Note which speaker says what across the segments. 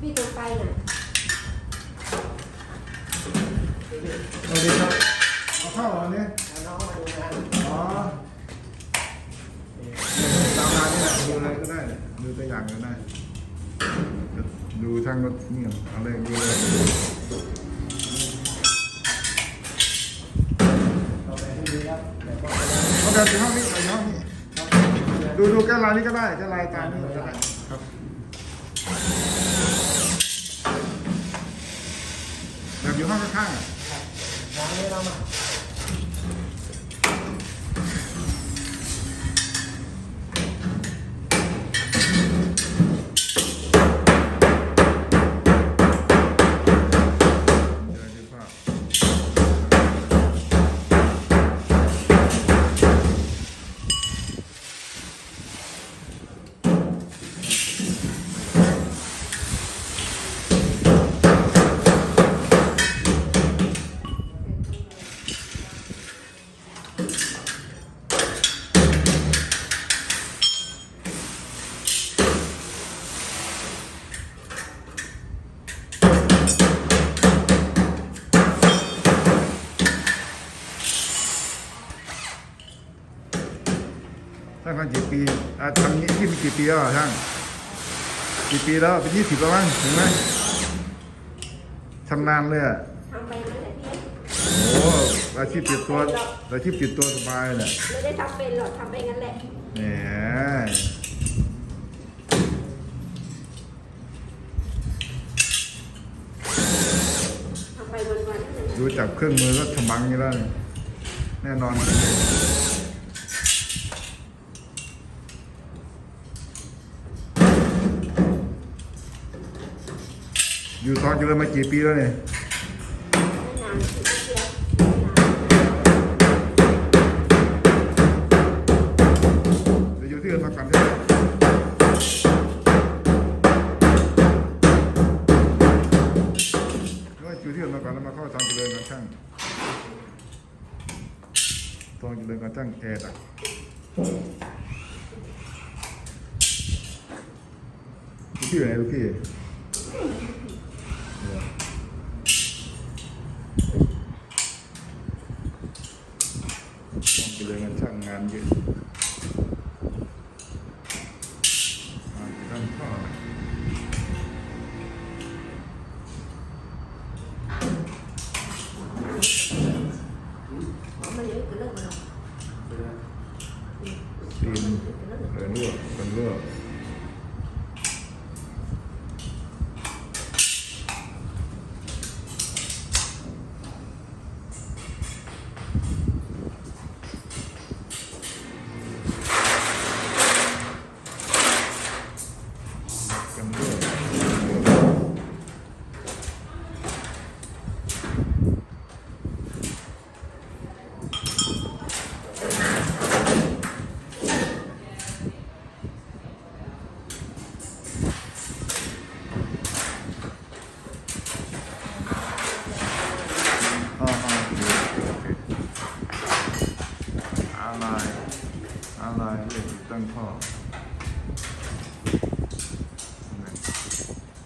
Speaker 1: พี่ตัวไปหน่อย
Speaker 2: สวัสดีครับเอาข้าวเหรอเนี่ย
Speaker 3: น้องมาดูงาน
Speaker 2: อ๋อเจ้าราดนี่ดูอะไรก็ได้เลยดูตัวอย่างก็ได้ดูช่างก็เนี่ยเอาเลยดูเลย
Speaker 3: ต่อไปให้ดูครับแต่ก็
Speaker 2: เอาแบบที่ห้องนี้เน่ห้องนี้ดูดูแก้ลายนี้ก็ได้แก้ลายตามนี้ก็ได้ ครับแอ่าทำนี้ที่มีกี่ปีแล้วอะท่านกี่ปีแล้วเป็นยี่สิบแล้วมั้งถึงไหมชำนาญเลยอะ
Speaker 1: ทำไปนั่นแหละพี่
Speaker 2: โอ้อาชีพติดตัวอาชีพติดตัวสบายเนี่ย
Speaker 1: ไม่ได้ทำเป็นหรอกทำไปงั้นแหละ
Speaker 2: แหม
Speaker 1: ทำไปวันๆนั่นแหละ
Speaker 2: ดูจากเครื่องมือก็ฉมังอยู่แล้วเนี่ยแน่นอน อยู่ทองจริญมากี่ปีแล้วเนี่ย
Speaker 1: ไม่นานคือเดียว
Speaker 2: เดี๋ยวอยู่ที่อื่นมาก่อนใช่ไหมหรือว่าอยู่ที่อื่นมาก่อนแล้วมาเข้าทองเจริญกันช่างทองเจริญกันช่างแอร์ดักลูกพี่อยู่ไหนลูกพี่
Speaker 1: มันเยอะคือเรื่องมันหรอก
Speaker 2: ตีนเออลวกเป็นลวกกันลวกอ่าอ่าโอเคโอเคอะไรอะไรเรียกตั้งข้อ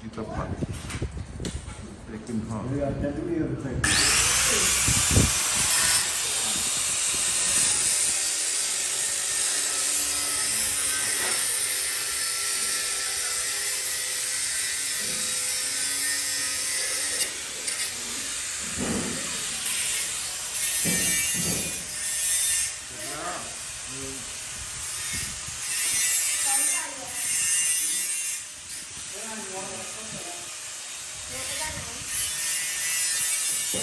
Speaker 2: กิตปัดเรียกขึ้นข้อ
Speaker 3: เรือจะดูดีเคย
Speaker 2: เ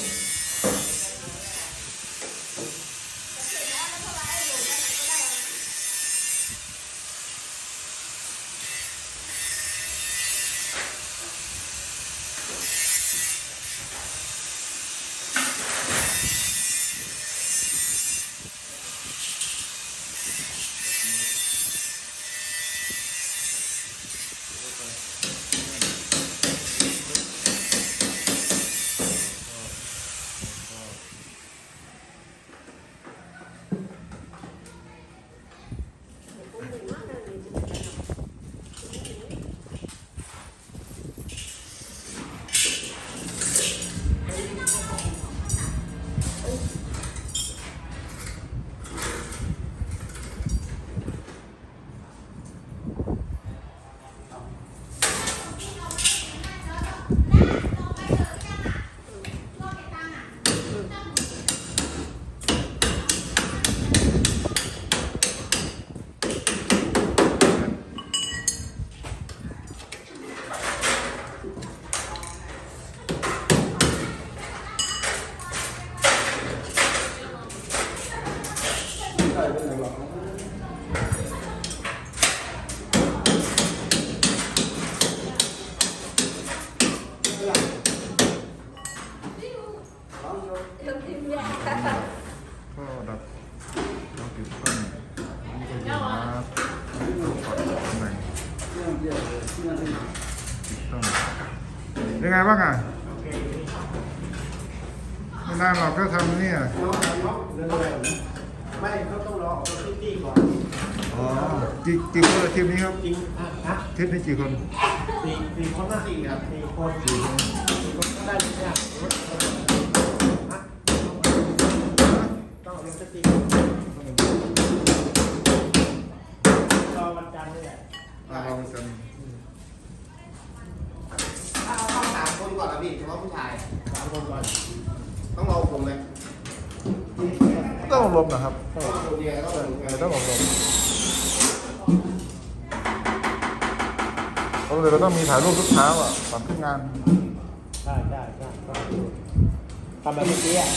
Speaker 2: ยังไง บ้างอะไม่นานหรอกก็ทำเนี่ย
Speaker 3: ล็อกล็อกเรื่อยๆไม่เขาต้องรอออกจากพื้นที่ก่อน
Speaker 2: อ๋อกี่กี่คนละทีมนี้ครับ
Speaker 3: จริงอะฮะ
Speaker 2: ทีมนี้กี่คน
Speaker 3: สี่สี่คนหน้าสี่ครับสี่คนสี่คนสี่คนก็ได้ทุกอย่างฮะต้องเอาลงสติรอวันจันทร์นี่แหละ
Speaker 2: อ่าเรากัน
Speaker 4: ถ้าเอาเข้าสามคน ก่อนนะพี่เฉพาะผู้ชาย
Speaker 3: สามคนก่อน
Speaker 4: ต้องรอผมไหม
Speaker 2: ต้องอบรมนะครับ
Speaker 4: ต้องรอผมเดียวต้องรอผม
Speaker 2: เออต้องอบรมเพราะเราต้องมีถ่ายรูปทุกเช้าอะก่อนขึ้นงาน
Speaker 3: ใช่ใช่ใช่ทำแบบเมื่อกี้อะ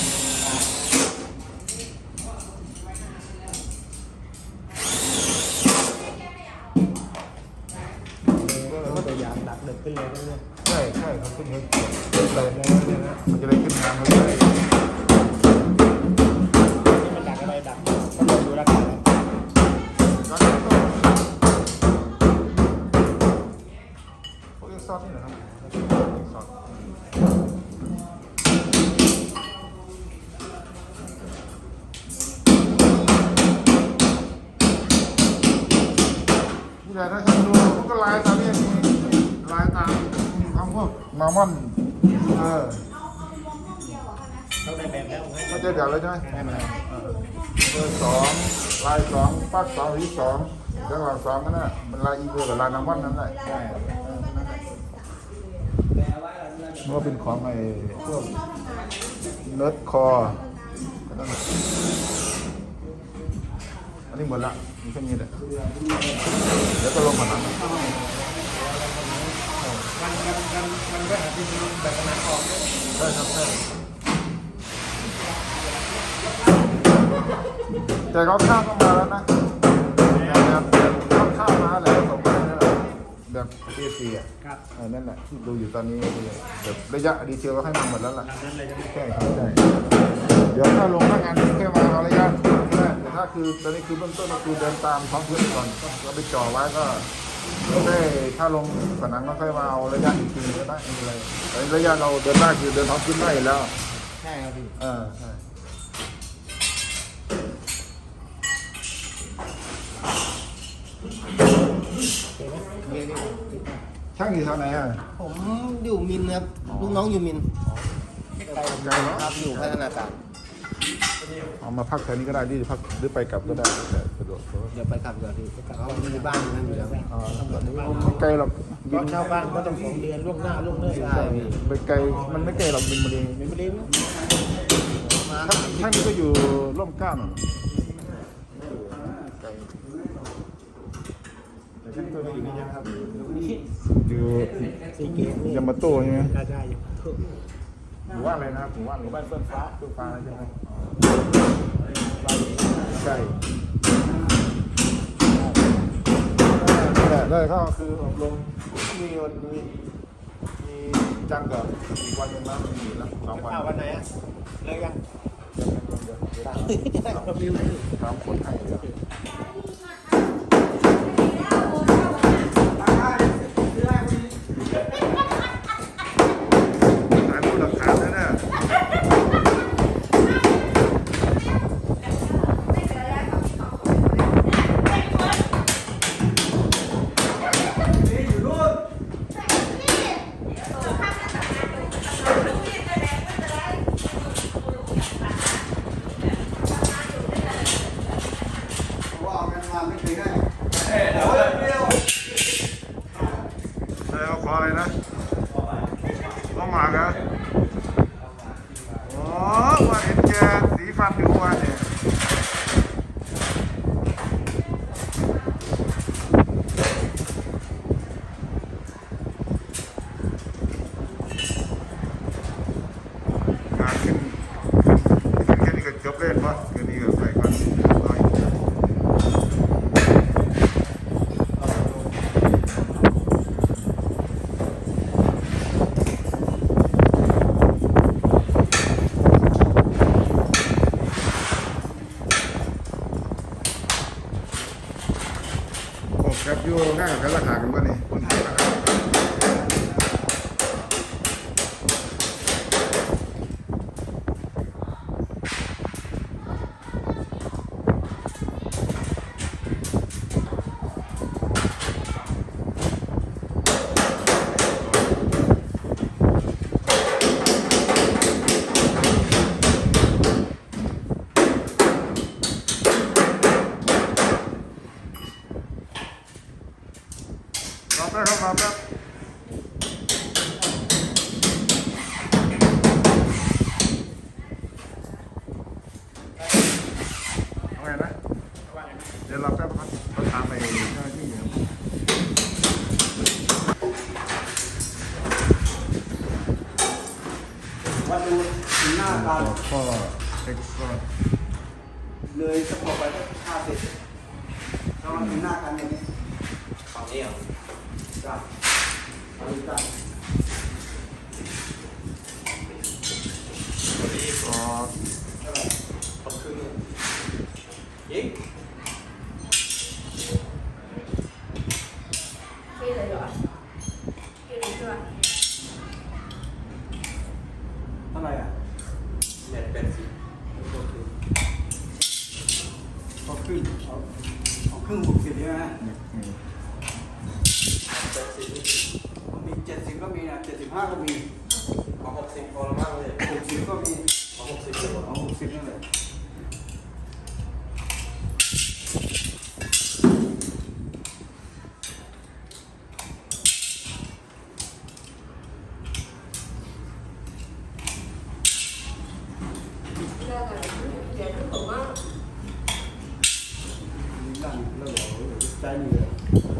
Speaker 3: ก็พยายามดักเด็กขึ้นเลยเรื่อย
Speaker 2: ใช่ใช่ครับขึ้นเลยขึ้นเลยนะมันจะได้ขึ้นงานเขาเล
Speaker 3: แบบ
Speaker 2: เลยใช่ไหม
Speaker 3: ให้มัน
Speaker 2: เบอร์สองลายสองปักสองหรือสองจังหวะสองนั่นแหละมันลายอีเบอร์กับลายนอร์มอนนั่นแหละ
Speaker 3: ใช่
Speaker 2: มันก็เป็นของไอ้พวกเนิร์ดคออันนี้หมดละมีแค่นี้แหละเดี๋ยวก็ลงมาหนัง
Speaker 3: มันมันมันมันก็อาจจะมีแบบนั้นออกด้วย
Speaker 2: ได้ครับได้ แต่เขาข้าวก็มาแล้วนะแบบแบบข้าวมาแล้วส่งมาแล้วแบบเอซีอะ
Speaker 3: ครับ
Speaker 2: เออนั่นแหละที่ดูอยู่ตอนนี้แบบระยะดีเทลก็ให้มาหมดแล้วล่ะ
Speaker 3: ตามนั้นเลยจะไม่
Speaker 2: ใช่ครับใช่เดี๋ยวถ้าลงหน้างานแค่มาเอาระยะแค่แต่ถ้าคือตอนนี้คือเบื้องต้นก็คือเดินตามท้องพื้นก่อนก็ไปจ่อไว้ก็ได้ถ้าลงสนามก็ค่อยมาเอาระยะอีกทีก็ได้ไม่เป็นไรแต่ระยะเราเดินได้คือเดินท้องพื้นได้อยู่แล้ว
Speaker 3: ใช่ครับพี่
Speaker 2: เออใช่
Speaker 3: เห็นไหม
Speaker 4: เรียนนี่
Speaker 2: ช่างอยู่แถวไหนอะ
Speaker 4: ผมอยู่มินครับลูกน้องอยู่มิน
Speaker 3: ไม่ไกลหรอก
Speaker 2: ไกลเนาะ
Speaker 4: ครับอยู่พัฒนาการ
Speaker 2: เอามาพักแถวนี้ก็ได้ที่พักหรือไปกลับก็ได้แต่สะดวก
Speaker 4: เดี๋ยวไปขับก่อนพี่เขามีบ้านอยู่นั่นอยู่แล้ว
Speaker 2: อ่าไม่ไกลหรอก
Speaker 3: เพราะชาวบ้านก็ต้องสองเดือนล่วงหน้าล่วงเนิ่น
Speaker 4: ใช่พี่
Speaker 2: ไปไกลมันไม่ไกลหรอกบินบุรี
Speaker 3: ไม่ไปเล่นนะ
Speaker 4: มา
Speaker 2: ท่านท่านนี้ก็อยู่ร่มเกล้าหน่อยไกลแต่ท่านก็ อยู่นี่นะครับ
Speaker 3: นี่
Speaker 2: อยู่
Speaker 3: สี่เกตนี่
Speaker 2: ยามาโต้ใช่ไหม
Speaker 3: กาชายอยู่
Speaker 2: หมู่บ้านอะไรนะครับหมู่บ้านหมู่บ้านเฟื่องฟ้าเฟื่องฟ้าใช่ไหมใช่นี่แหละได้เข้าคืออบรมมีวันมีมีจันทร์กับอีกวันหนึงแล้วมีแล้วสองวัน
Speaker 3: ข้าววันไหนอะเลิกยัง
Speaker 2: เดี๋ยวเดี๋ยวเดี๋ยว
Speaker 3: เราบิวเลย
Speaker 2: ตามคนให้เดี๋ยวถ่าย 是啊我的衣服咦
Speaker 4: ห้าก็มี
Speaker 2: ของหกสิบพอ
Speaker 5: ละมาก
Speaker 2: เล
Speaker 6: ยห
Speaker 5: กสิบก็มี
Speaker 2: ของหกสิบของ
Speaker 5: หกสิบนั่นแหละใจมีเล
Speaker 2: ย